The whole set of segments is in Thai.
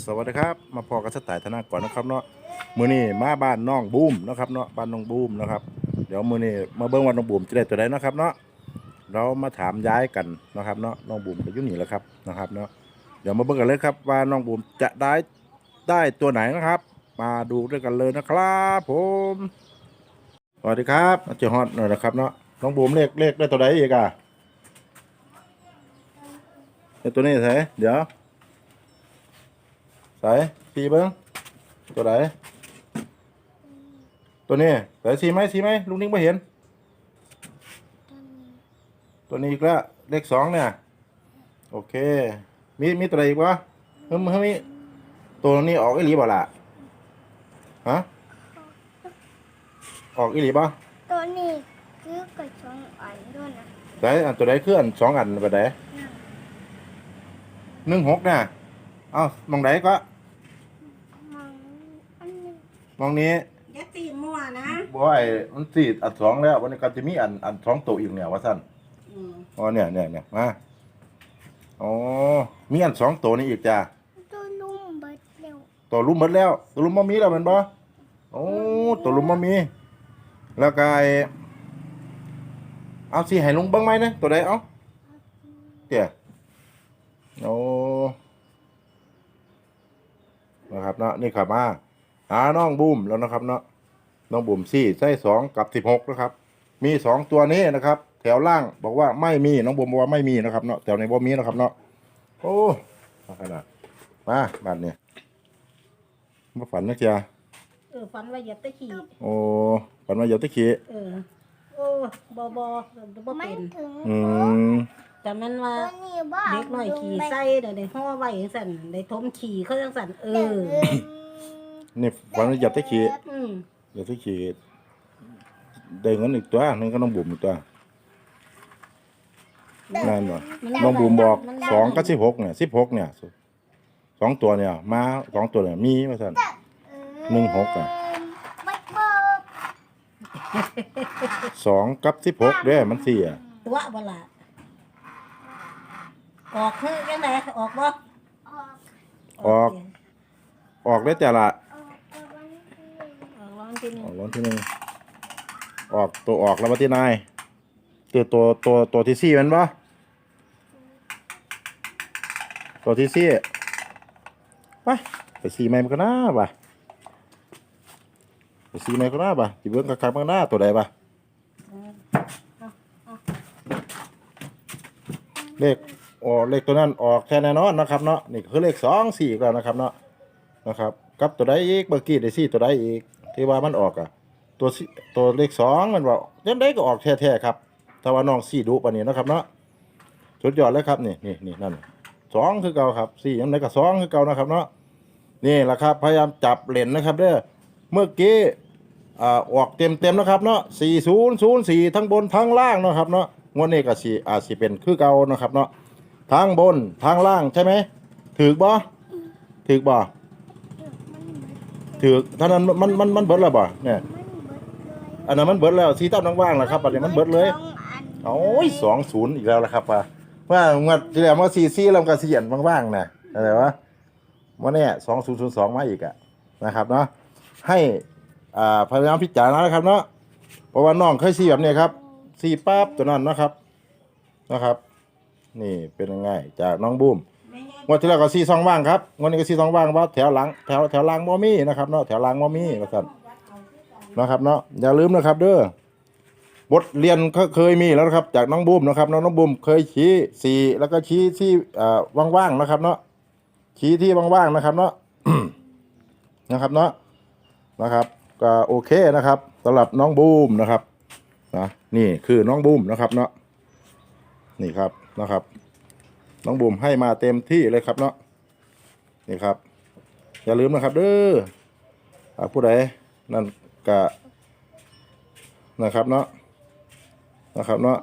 สวัสดีครับมาพอกับสไตล์ธนากรนะครับเนาะมือนี้มาบ้านน้องบูมนะครับเนาะบ้านน้องบูมนะครับ เดี๋ยวมือนี้มาเบิ่งว่าน้องบูมจะได้ตัวใดนะครับเนาะเรามาถามย้ายกันนะครับเนาะน้องบูมก็ยู่นี่แหละครับนะครับเนาะเดี๋ยวมาเบิ่งกันเลยครับ ว่าน้องบูมจะได้ได้ตัวไหนนะครับ มาดูด้วยกันเลยนะครับผมสวัสดีครับอาจาฮอตหน่อยนะครับเนาะน้องบูมเลขเลขได้ตัวใดอีกอะได้ตัวนี้ใช่เดี๋ยว ใส่สีเบิ้งตัวไหนตัวนี้ใส่สีไหมสีไหมลุงนิ่งไม่เห็น ตัวนี้อีกแล้วเลขสองเนี่ย โอเค มีมีตัวไหนอีกวะเฮ้ยเฮ้ยมีตัวนี้ออกอีหลีบ่ล่ะฮะออกอีหลีบ่ตัวนี้คือกระชงอันด้วยนะใส่อันตัวไหนคืออันสองอันไปไหนหนึ่งหกน่ะเอ้ามองไหนก็มังอันนี้ มองนี้อยาตีมั่วนะบ่ไอ้มันสี่อันสองแล้ววันนี้ก็จะมีอันอันสองตัวอีกเนี่ยว่าสั้นอืมอ๋อเนี่ยเนี่ยเนี่ยมาอ๋อมีอันสองตัวนี้อีกจ้าตัวนุ่มเบิดเร็วตัวลุมหมดแล้ว ตัวลุมมามีแล้วแมันบ่โอ้ตัวลุมมามี แล้วก็ไอ้เอาสิให้ลุงเบิ่งไหมนะตัวใดเอาเดี๋ยวโอ้นะครับเนาะนี่ขับมา หาน้องบูมแล้วนะครับเนาะน้องบูมสี่ไส้สองกับสิบหกนะครับ มีสองตัวนี้นะครับ แถวล่างบอกว่าไม่มีน้องบูมบอกว่าไม่มีนะครับเนาะแถวในบ่มีนะครับเนาะโอ้มาขนาดมาบาดเนี่ยมาฝันนะเจียเออฝันว่าเหยียบตะขี่โอ้ฝันว่าอย่าตะขี้เออโอ้บอบอบ่ไม่เป็นถึงอืมแต่มันว่าตัวนี้บ้าเด็กหน่อยขี่ไส้เดี๋ยวได้ห่อไว้จังสั่นได้ทมขี่เขาจังสั่นเอเอออ นี่ฝันว่าอย่าตะขี้อืมอย่าตะขี้ได้เงินอีกตัวนึงก็น้องบุ๋มอีกตัวนั่นบ่น้องบุ๋มบอกสองกับสิบหกเนี่ยสิบหกเนี่ยสองตัวเนี่ยมาสองตัวเนี่ยมีว่าสั่นหนึ่งหกอะไม่เบิกสองกับสิบหกเด้อมันสี่อะตัวบ่ล่ะออกคือจังไดออกบ่ออกออก ออกได้แต่ละ ออกตัวนี้ ออกร้อง ทีหนึงออกร้อที่หนึ่งออกตัวออกแล้วมาที่นายตัวตัวตัวตัวที่สี่แมันปะตัวที่สี่ไปไปสี่ไม้มันก็น่าปะไปสี่ไม้ก็น่าปะจีเบิ้งคักๆมันก็น่าตัวใดปะเลขอ๋อเลขตัวนั้นออกแค่แน่นอนนะครับเนาะนี่คือเลขสองสี่อีกแล้วนะครับเนาะนะครับกับตัวใดอีกเมื่อกี้ได้สี่ตัวใดอีก ที่ว่ามันออกอะตัวสิตัวเลขสองมันบอกยังได้ก็ออกแท้ๆครับถ้าว่าน้องสี่ดุปานนี้นะครับเนาะสุดยอดเลยครับนี่นี่นี่นั่นสองคือเก่าครับสี่ยังไงก็สองคือเก่านะครับเนาะนี่แหละครับ พยายามจับเหรียญนะครับเด้อเมื่อกี้อ่าออกเต็มเต็มๆนะครับเนาะสี่ศูนย์ศูนย์สี่ทั้งบนทั้งล่างนะครับเนาะงวดนี้ก็สี่อาจสิเป็นคือเก่านะครับเนาะทั้งบนทั้งล่างใช่ไหมถือบ่ถือบ่ ถือเท่านั้นมันมันมันเบิดแล้วบ่เนี่ยมันเบิดเลยอันนั้นมันเบิดแล้วสีเต้าน้องว่างแล้วครับอันนี้มันเบิดเลยสองอันโอ้ยสองศูนย์อีกแล้วละครับว่าว่าเมื่อที่แล้วเมื่อสี่สี่เราก็เสียนว่างๆนะอะไรวะวันนี้สองศูนย์ศูนย์สองมาอีกอะนะครับเนาะให้อ่าพยายามพิจารณานะครับเนาะเพราะว่าน้องเคยสี่แบบนี้ครับสี่ปั๊บตัวนั้นนะครับนะครับ นี่เป็นยังไงจากน้องบูมแม่ใหญ่ง วันที่แล้วก็สี่สองว่างครับงวันนี้ก็สี่สองว่างว่าแถวหลังแถวแถวหลังบ่มีนะครับเนาะแถวหลังบ่มีนะครับนะครับเนาะอย่าลืมนะครับ เด้อบทเรียนก็เคยมีแล้วนะครับ จากน้องบูมนะครับน้องน้องบูมเคยชี้สี่แล้วก็ชี้ที่อ่าว่างๆนะครับ เนาะชี้ที่ว่างๆนะครับ เนาะนะครับเนาะนะครับ ก็โอเคนะครับสำหรับน้องบูมนะครับนะนี่คือน้องบูมนะครับ เนาะนี่ครับนะครับ น้องบูมให้มาเต็มที่เลยครับเนาะนี่ครับ อย่าลืมนะครับเด้ออ่าผู้ใดนั่นก็นะครับเนาะนะครับเนาะ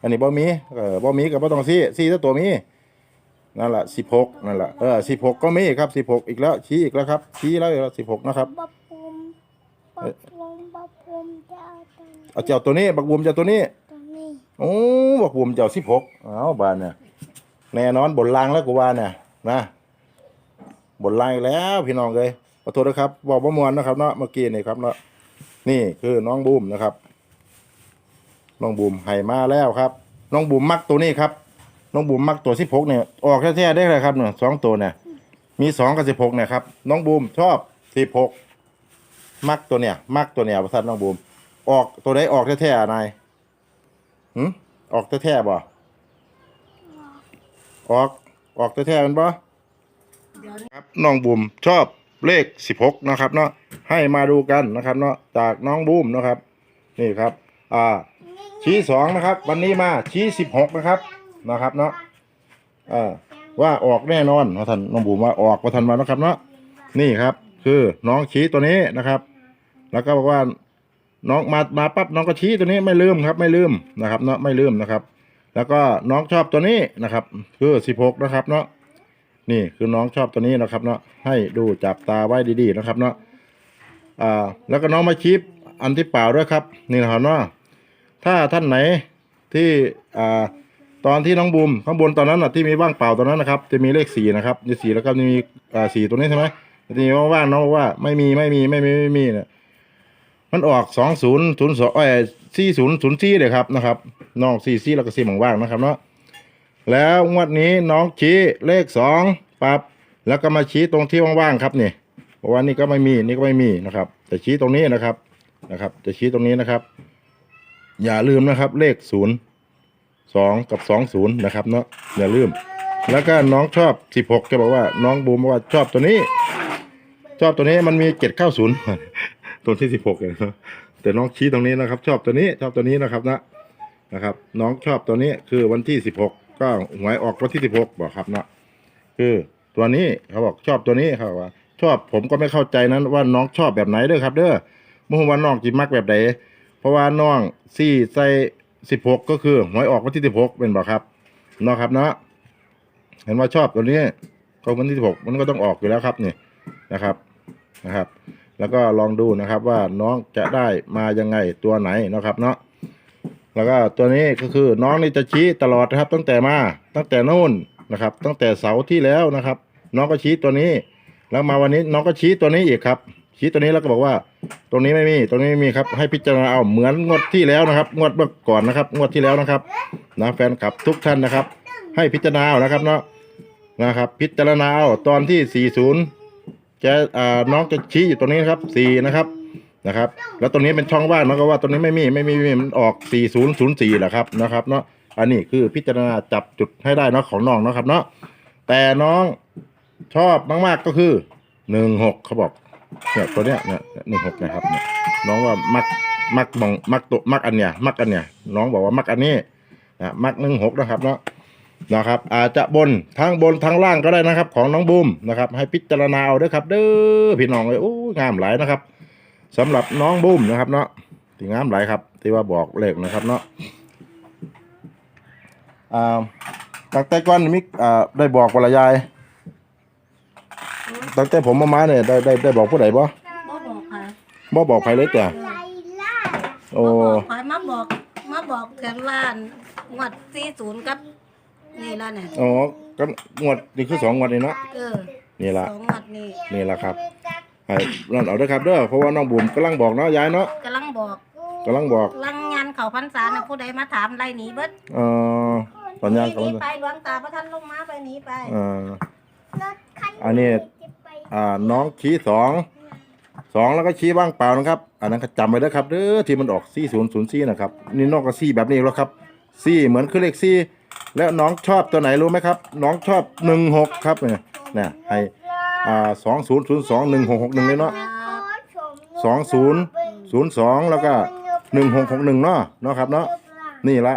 อันนี้บ่มีเออบ่มีก็บ่ต้องซีซีแต่ตัวมีนั่นแหละสิบหกนั่นแหละเออสิบหกก็มีครับสิบหกอีกแล้วชี้อีกแล้วครับ ชี้แล้วสิบหกนะครับบับปุมบับปุมบับปุมจะเอาตัวนี้เอาเจ้าตัวนี้บักบุมเจ้าตัวนี้ตัวนี้โอ้บักบุมเจ้าสิบหกเอาบานเนี่ย แน่นอนบนรางแล้วกูว่าเนี่ยนะบนล่แล้วพี่น้องเลยขอโทษนะครับบอกว่ามวนนะครับเนาะเมื่อกี้นี่ครับเนาะนี่คือน้องบูมนะครับ น้องบูมให้มาแล้วครับ น้องบูมมักตัวนี้ครับ น้องบูมมักตัวสิบหกเนี่ยออกแท้ๆได้เลยครับเนี่ยสองตัวเนี่ยมีสองกับสิบหกเนี่ยครับน้องบูมชอบสิบหกมักตัวเนี่ย มักตัวเนี่ยประทัดน้องบูม ออกตัวใดออกแท้ๆนายหืมออกแท้ๆบ่ ออกออกแท้ๆมันบ่ครับน้องบูมชอบเลขสิบหกนะครับเนาะให้มาดูกันนะครับเนาะจากน้องบูมนะครับ นี่ครับอ่าชี้สองนะครับ วันนี้มาชี้สิบหกนะครับนะครับเนาะอ่าว่าออกแน่นอนว่าท่านน้องบูมว่าออกว่าท่านมานะครับเนาะนี่ครับ คือน้องชี้ตัวนี้นะครับ แล้วก็บอกว่าน้องมามาปั๊บน้องก็ชี้ตัวนี้ไม่ลืมครับ ไม่ลืมนะครับ เนาะไม่ลืมนะครับ แล้วก็น้องชอบตัวนี้นะครับ คือสิบหกนะครับเนาะนี่คือน้องชอบตัวนี้นะครับเนาะให้ดูจับตาไว้ดีๆนะครับเนาะอ่าแล้วก็น้องมาชิปอันที่เปล่าด้วยครับ นี่นะครับเนาะถ้าท่านไหนที่อ่าตอนที่น้องบูมข้างบนตอนนั้นน่ะที่มีว่างเปล่าตอนนั้นนะครับ จะมีเลขสี่นะครับมีสี่แล้วก็มีอ่าสี่ตัวนี้ใช่ไหมจะมีว่างๆน้องว่าไม่มีไม่มีไม่มีไม่มีเนี่ย มันออกสองศูนย์ศูนย์สองเอ้สี่ศูนย์ศูนย์สี่เลยครับนะครับน้องสี่สี่แล้วก็สี่ว่างๆนะครับเนาะแล้วงวดนี้น้องชี้เลขสองปับแล้วก็มาชี้ตรงที่ว่างๆครับนี่เพราะว่านี่ก็ไม่มีนี่ก็ไม่มีนะครับ แต่ชี้ตรงนี้นะครับนะครับ จะชี้ตรงนี้นะครับ อย่าลืมนะครับ เลขศูนย์สองกับสองศูนย์นะครับเนาะอย่าลืม แล้วก็น้องชอบสิบหกจะบอกว่าน้องบูมบอกว่าชอบตัวนี้ ชอบตัวนี้มันมีเจ็ดเก้าศูนย์ ตัวที่สิบหกเลยนะแต่น้องชี้ตรงนี้นะครับ ชอบตัวนี้ชอบตัวนี้นะครับนะนะครับ น้องชอบตัวนี้คือวันที่สิบหกก็หวยออกวันที่สิบหกบอกครับนะคือตัวนี้เขาบอกชอบตัวนี้เขาบว่า ชอบผมก็ไม่เข้าใจนั้นว่าน้องชอบแบบไหนเด้อครับ เด้อเมื่อวันน้องจิมักแบบไหนเพราะว่าน้องซี่ใส่สิบหกก็คือหวยออกวันที่สิบหกเป็นบอกครับเนาะครับเนาะเห็นว่าชอบตัวนี้ก็วันที่สิบหกมันก็ต้องออกอยู่แล้วครับนี่นะครับนะครับ แล้วก็ลองดูนะครับว่าน้องจะได้มายังไงตัวไหนนะครับเนาะแล้วก็ตัวนี้ก็คือน้องนี่จะชี้ตลอดนะครับ ตั้งแต่มาตั้งแต่นู่นนะครับ ตั้งแต่เสาร์ที่แล้วนะครับ น้องก็ชี้ตัวนี้ แล้วมาวันนี้น้องก็ชี้ตัวนี้อีกครับ ชี้ตัวนี้แล้วก็บอกว่า ตรงนี้ไม่มีตรงนี้ไม่มีครับ ให้พิจารณาเอาเหมือนงวดที่แล้วนะครับ งวดเมื่อก่อนนะครับ งวดที่แล้วนะครับนะแฟนคลับทุกท่านนะครับ ให้พิจารณาเอานะครับเนาะนะครับ พิจารณาเอาตอนที่ 40 จะอ่าน้องจะชี้อยู่ตรงนี้นะครับ4นะครับนะครับ แล้วตรงนี้เป็นช่องว่างเนาะก็ว่าตรงนี้ไม่มีไม่มีไม่มีมันออก4004แหละครับนะครับเนาะอันนี้คือพิจารณาจับจุดให้ได้เนาะของน้องเนาะครับเนาะแต่น้องชอบมากๆก็คือ16เขาบอกเนี่ยตัวเนี้ยเนี่ย16นะครับเนี่ยน้องว่ามักมักมองมักตัวมักอันเนี้ยมักอันเนี้ยน้องบอกว่ามักอันนี้นะมัก16นะครับเนาะ นะครับ อาจจะบนทั้งบนทั้งล่างก็ได้นะครับ ของน้องบูมนะครับ ให้พิจารณาเอาด้วยครับ เด้อพี่น้องเลยโอ้งามหลายนะครับสำหรับน้องบุ้มนะครับ เนาะที่งามหลายครับ ที่ว่าบอกเลขนะครับ เนาะอ่าตั้งแต่ก่อนมิกอ่าได้บอกวรยายตั้งแต่ผมมามาเนี่ยได้ได้ได้บอกผู้ใดบ่บ่บอกค่ะบ่บอกใครเลยจ้ะไลล่าโอ้ บ่บอกค่ะมาบอกมาบอกแกันว่างวด40กับ นี่ละเนี่ยอ๋อก็งวดนี่คือสองงวดนี่เนาะเออนี่ละสองงวดนี่นี่ละครับให้นั่นเอาเด้อครับเด้อเพราะว่าน้องบุ๋มกำลังบอกเนาะยายเนาะกำลังบอกกำลังบอกลังงานเขาพรรษาน่ะผู้ใดมาถามไล่หนีเบิดเอ่อตอนย่างหกำลันีงไปหลวงตาพระท่านลงมาไปหนีไปเอ่อ รถคันอันนี้จะไปอ่าน้องชี้สองสองแล้วก็ชี้ว่างเปล่านะครับ อันนั้นก็จำไว้ด้วยครับเด้อที่มันออกซี่ศูนย์ศูนย์ซี่นะครับนี่นอกจากซี่แบบนี้แล้วครับซี่เหมือนคือเลขซี่ แล้วน้องชอบตัวไหนรู้ไหมครับ น้องชอบหนึ่งหกครับเนี่ยเนี่ยให้อ่าสองศูนย์ศูนย์สองหนึ่งหกหกหนึ่งเลยเนาะสองศูนย์ศูนย์สองแล้วก็หนึ่งหกหกหนึ่งเนาะเนาะครับเนาะนี่ละ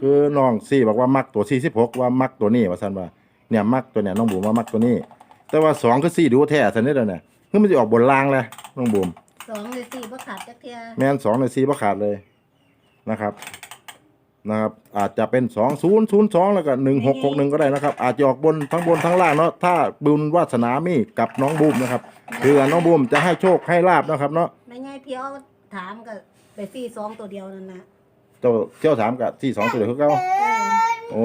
คือน้องซี่บอกว่ามักตัวซี่สิบหกว่ามักตัวนี้ว่าสันว่าเนี่ยมักตัวเนี่ยน้องบุ๋มว่ามักตัวนี้ แต่ว่าสองคือซี่ดูแท้สันนิดเดียวเนี่ยคือมันจะออกบนล่างเลยน้องบุ๋มสองหรือสี่บ่ขาดจักเทียแมนสองในซี่บ่ขาดเลยนะครับ นะครับอาจจะเป็นสองศูนย์ศูนย์สองแล้วก็หนึ่งหกหกหนึ่งก็ได้นะครับ อาจจะออกบนทั้งบนทั้งล่างเนาะถ้าบุญวาสนามีกับน้องบูมนะครับคือน้องบูมจะให้โชคให้ลาบนะครับเนาะไม่ง่ายเพียวถามก็ไปสี่สองตัวเดียวนั่นนะเจ้าเที่ยวถามกับที่สองตัวเดียวคือเก่าเออโอ้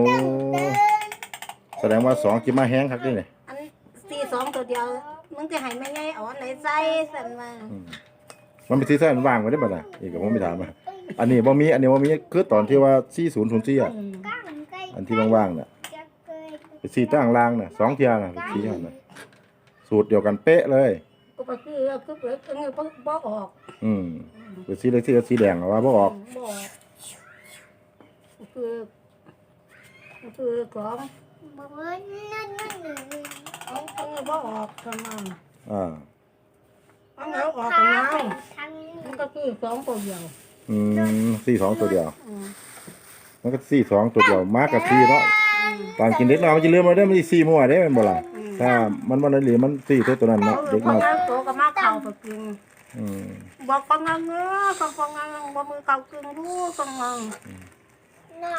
แสดงว่าสองกินมาแห้งครับนี่เลยอันสี่สองตัวเดียวมึงจะให้แม่ไงเอาอันไหนใส่สั่นมาอืมมันเป็นซีซั่นว่างไว้ได้บ่ล่ะอีกก็ผมไม่ถามอะ อันนี้บ่มีอันนี้บ่มีคือตอนที่ว่า4004อะอืมก้างไก่อันที่ว่างๆน่ะจะเคยไปซีตั้งล่างน่ะสองเที่ยน่ะไปซีหั่นน่ะสูตรเดียวกันเป๊ะเลยก็ไปคือคือเปิดอันนี้บ่บ่ออก อืมไปซีเล็กซีกับสีแดงเอาว่าบ่ออกบ่ออกคือคือของบอกว่านั่นนั่นนั่นของอันนี้บ่ออกกันมาอ่าอันไหนออกกันแล้วทางนี้มันก็คือสองตัวเดียว อืมซีสองตัวเดียว อืมมันก็ซีสองตัวเดียวมากับซีเนาะตอนกินเด็กน้อยมันจะลืมมาได้อมันสิซีมั่วได้แม่นบ่ล่ะถ้ามันมันเหลือมันซีตัวตัวนั้นเอาเนาะหรืเด็อกคน้อนยนั้นโตก็มาเข้าไปกินอืมบอกฟังงันเนื้อฟังฟังงันบ่มือเก่ากินรู้ฟังงันน่ะ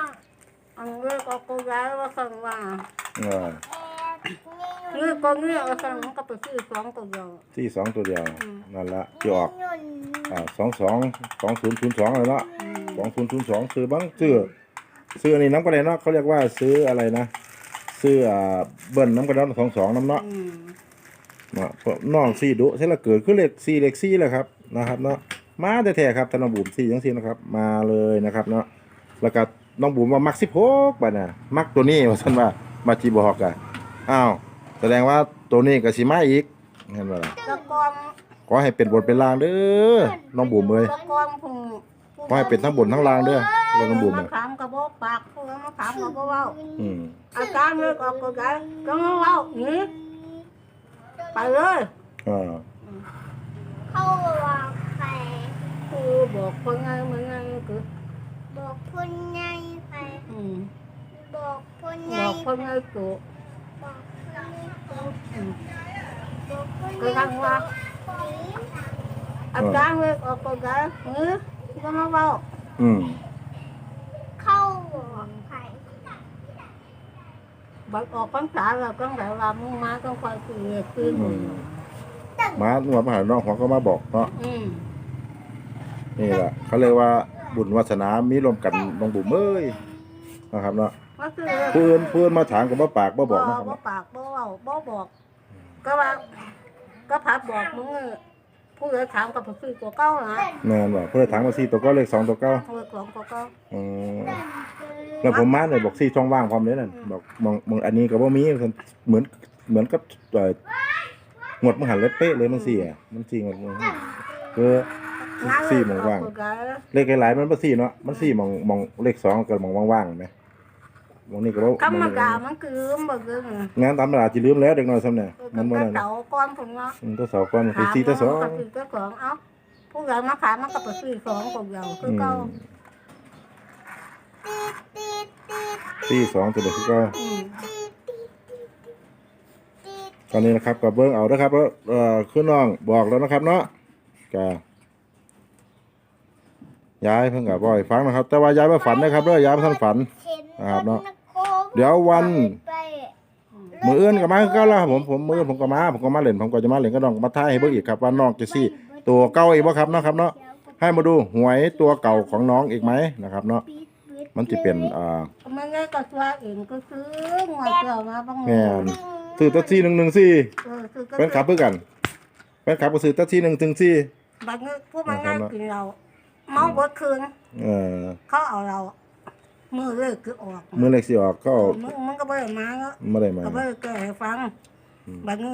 อันเลือกก็กูย้ายว่าฟังว่า อ่าแอบนี่ เลือกก็เลือกว่าฟังมันก็ไปซื้อสองตัวเดียวซีสองตัวเดียวนั่นละที่ออกนุ่นอ่าสองสองสองศูนย์ศูนย์สองเลยเนาะสองศูนย์ศูนย์สองซื้อบ้างซื้อซื้ออันนี้น้ำกระเด็นเนาะเขาเรียกว่าซื้ออะไรนะซื้ออ่าเบิ้ลน้ำกระเด็นสองสองน้ำเนาะอืมเนาะเพราะน้องซีดุใช่ละเกิดขึ้นเลขซีเลขซีแหละครับนะครับเนาะมาแท้ๆครับท่านน้องบุ๋มซีจังซีนะครับ มาเลยนะครับเนาะแล้วก็น้องบุ๋มว่ามักสิบหกบาทน่ะมักตัวนี้ว่าท่านว่ามาจีบอกอะ อ้าวแสดงว่าตัวนี้ก็สิมาอีกเห็นบ่ล่ะตะกอมขอให้เป็นบทเป็นลางเด้อน้องบุ๋มเอ้ยตะกอมผู้ขอให้เป็นทั้งบนทั้งล่างเด้อเรื่องน้องบุ๋มมาอะถามก็บอกปากผู้มาถามก็บ่เว้าอืมอาการเลือกออกก็ย้ายก็มาเว้าหนีไปเลยอ่าเข้าว่าใครผู้บอกคนไงมึงไงคือบอกคนไงใครอืมบอกคนไงบอกคนไงตัวบอก คนไงอืมบอกคนก็ไงทางว่าอาการเลือกออกก็ย้ายหนีก็มาเว้าอืม เข้าบอกใครบัดออกพรรษาแล้วก็แบบว่ามึงมาต้องคอยคือคืออืมมาหนวดมาหาน้องของก็มาบอกเนาะอืมนี่แหละเขาเรียกว่าบุญวาสนามีรวมกันน้องบุ๋มเอ้ยนะครับเนาะ ก็คือผู้อื่นผู้อื่นมาถามก็บ่ปากบ่บอกนะครับบ่ปากบ่เว้าบ่บอก ก็ว่า ก็พัดบอกมึงเออผู้ใดถามกับผู้ซื้อตัวเก่านะแม่นว่าเพื่อถามว่าสี่ตัวเก็เลขสองตัวเก้าเออของตัวเก่าอืมแล้วผมมาเนี่ยบอกสี่ช่องว่างพร้อมเลยนั่นบอกมองมองอันนี้ก็บ่มีเหมือนเหมือนกับเอ่อหมดมันหันเลยเป๊ะเลยมันสี่อะมันสี่หมดมันคือสี่หมองว่างตัวเก่าเลขหลายๆมันบ่สี่เนาะมันสี่หมองหมองเลขสองกับหมองว่างๆไหมห มองนี้ก็บ่กรรมการมันคือบ่คืองานตามตลาดสิลืมแล้วเด็กน้อยซ้ำเนี่ยมัมันนบ่นั่นเต่าก้อนผมเนาะอืมตัวเสาก่อนมันคือสี่ตัวสองก็คือตัวสองเอ้าผู้ใดมาขายมันก็ไปซื้อของตัวเดียวคืออืเก่ามตีดตีดสี่สองตัวเดียวคือเก็อืมตีดตีดตีดตอนนี้นะครับกับเบิ้งเอานะครับว่าเอ่อคือน้องบอกแล้วนะครับเนาะกะย้ายเพิ่งกับบ่อยฟังนะครับ แต่ว่าย้ายมาฝันนะครับเด้อย้ายมาท่านฝันเห็นครับเนาะรถโค้ง เดี๋ยววันไปมืออื่นก็มาคือเก็แล้วครับผมผมมืออื่นผมก็มาผมก็มาเล่นผมก็จะมาเล่นก็น้องมาท้ายให้เบิ่งอีกครับว่าน้องจะซี่ตัวเก่าอีกบ่ครับเนาะครับเนาะให้มาดูหวยตัวเก่าของน้องอีกไหมนะครับเนาะปิดปิดมันจะเป็นอ่ามันไงก็ตัวเองก็ซื้อหวยเกี่ยวมาบางแม่นซื้อตัซี่หนึ่งหนึ่งซี่เออคือก็เป็นขับเพื่อกันเป็นขับก็ซื้อตัซี่หนึ่งถึงซี่บางทีพวกมันง่ายกินเราเมาเบิดคืนเออเขาเอาเรา มือเลิกคือออกเมื่อเลขสิออกก็มึงมันก็ไม่ได้มาแล้วไม่ได้มาก็ไม่ได้แก้ให้ฟังอืมบางที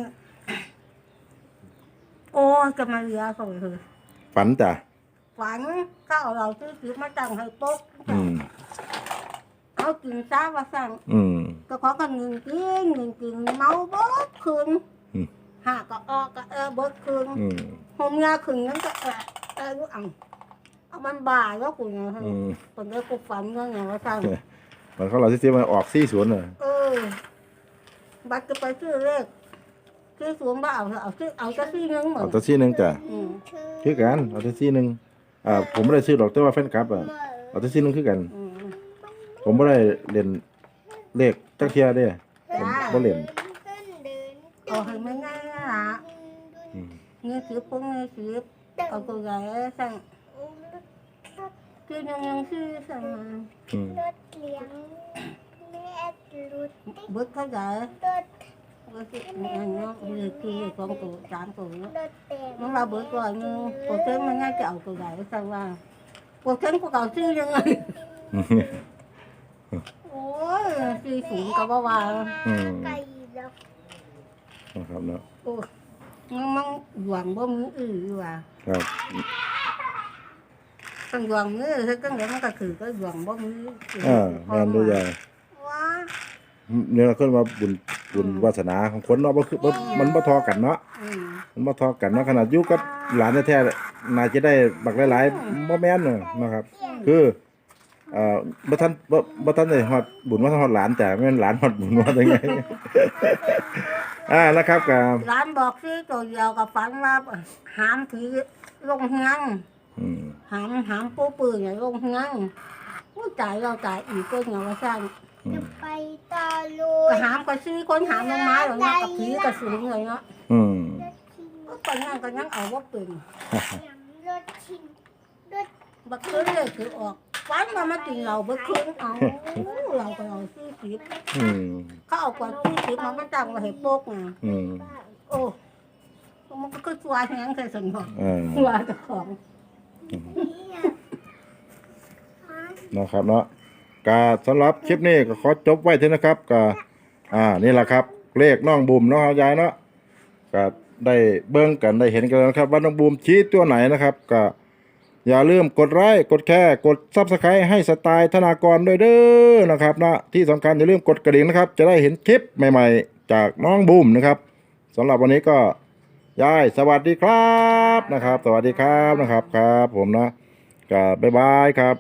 โอ้ยจะมาเรือเขาเลยฝันจ้ะฝันเขาเอาเราซื้อซื้อมาตั้งให้โต๊ะอืม เอากินซาว่าสั่งอืม ก็ขอกันเงินกินเงินกินเมาเบิดคืนอืม หาก็ออกก็เออเบิดคืนอืม ผมยาคืนนั้นก็เออเออรู้อังเอา มันบ่ายแล้วกูเนี่ยอืมคนได้กูฝันว่าอย่างว่าสั่งมันเขาเราที่มันออกซี่สวนน่ะเออ บัตรจะไปซื้อเลขซื้อสวมบ้าเอาเถอะเอาซื้อเอาจะซื้อนึงเหมือเอานแตัซี่หนึ่งจ้ะอืมคือกันเอาแตัซี่หนึ่งอ่าผมไม่ได้ซื้อหรอกแต่ว่าแฟนคลับอะเมื่อเอาแตัซี่หนึ่งคือกัน อืมผมไม่ได้เล่นเลขจักเทียเด้ผมไม่เล่นขึ้นเดินเอาให้มันง่ายนะล่ะอืม เงี้ยสิบพงเงี้ยสิบเอาตัวใหญ่สั่ง คือยังยังซื้อสั่งมาอืม รถเลี้ยงแม่รถเบิดเขาใหญ่รถก็สิอันเนาะคือคือสองตัวสามตัวเนาะรถเต็มมันว่าเบิดก่อนนึงโปรเซนมันง่ายจะเอาตัวใหญ่สั่งว่าโปรเซนกูเก่าซื้อยังไงโอ้ยซื้อสูงก็บ่ว่าอืม ไก่แล้วนะครับเนาะโอ้มันมันหวังบ่มืออื่นว่ะครับ ตั้งหวังมือเฮ็ดจังไดมันก็คือก็หวังบ่มืออ่าแม่นด้วยยายว่าเนี่ยขึ้นมาบุญบุญวาสนาของคนเนาะบ่คือบ่มันบ่ทอกันเนาะอืมมันบ่ทอกันเนาะขนาดอยู่กับหลานแท้ๆน่าจะได้บักหลายๆบ่แม่นเนาะนะครับ คือเอ่อบ่ทันบ่บ่ทันได้ฮอดบุญว่าฮอดหลานแต่แม่นหลานฮอดบุญว่าจังไงอ่านะครับก็ร้านบอกซื้อตัวเดียวกับฝันว่าหามถือลงเฮือนอืม หามหามปูปืนเนี่ยลงเฮือนผู้จ่ายเราจ่ายอีกก็เหงาว่าซั่นอืจะมไปตาลูก็หามก็ซื้อคนหามลงมาแล้วเนาะกับผีกับสูงเลยเนาะอืมรถทิ้งก็ตอนนั้นก็ยังเอาว่าเป็นรถทิ้งรถบักคืนเลยคือออกฟันมามากินเราบักคืนเอาเราก็เอาซื้อสิบอืมเขาเอากว่าซื้อสิบมาไม่จังมาให้โป๊กไงอืมโอ้มันก็คือสวายแห้งใส่สนองอ่าสวายเจ้าของเนะครับเนาะก็สำหรับคลิปนี้ก็ขอจบไว้เท่านะครับก็อ่านี่แหละครับ เลขน้องบูมนาะครับยายเนาะก็ได้เบิ่งกันได้เห็นกันแล้วนะครับ ว่าน้องบูมชี้ตัวไหนนะครับ ก็อย่าลืมกดไลค์กดแชร์กดซับสไครต์ให้สไตล์ธนากรด้วยเด้อนะครับนะที่สำคัญอย่าลืมกดกระดิ่งนะครับ จะได้เห็นคลิปใหม่ ๆ จากน้องบูมนะครับสำหรับวันนี้ก็ ยายสวัสดีครับนะครับ สวัสดีครับนะครับครับ ผมนะก็บ๊ายบายครับ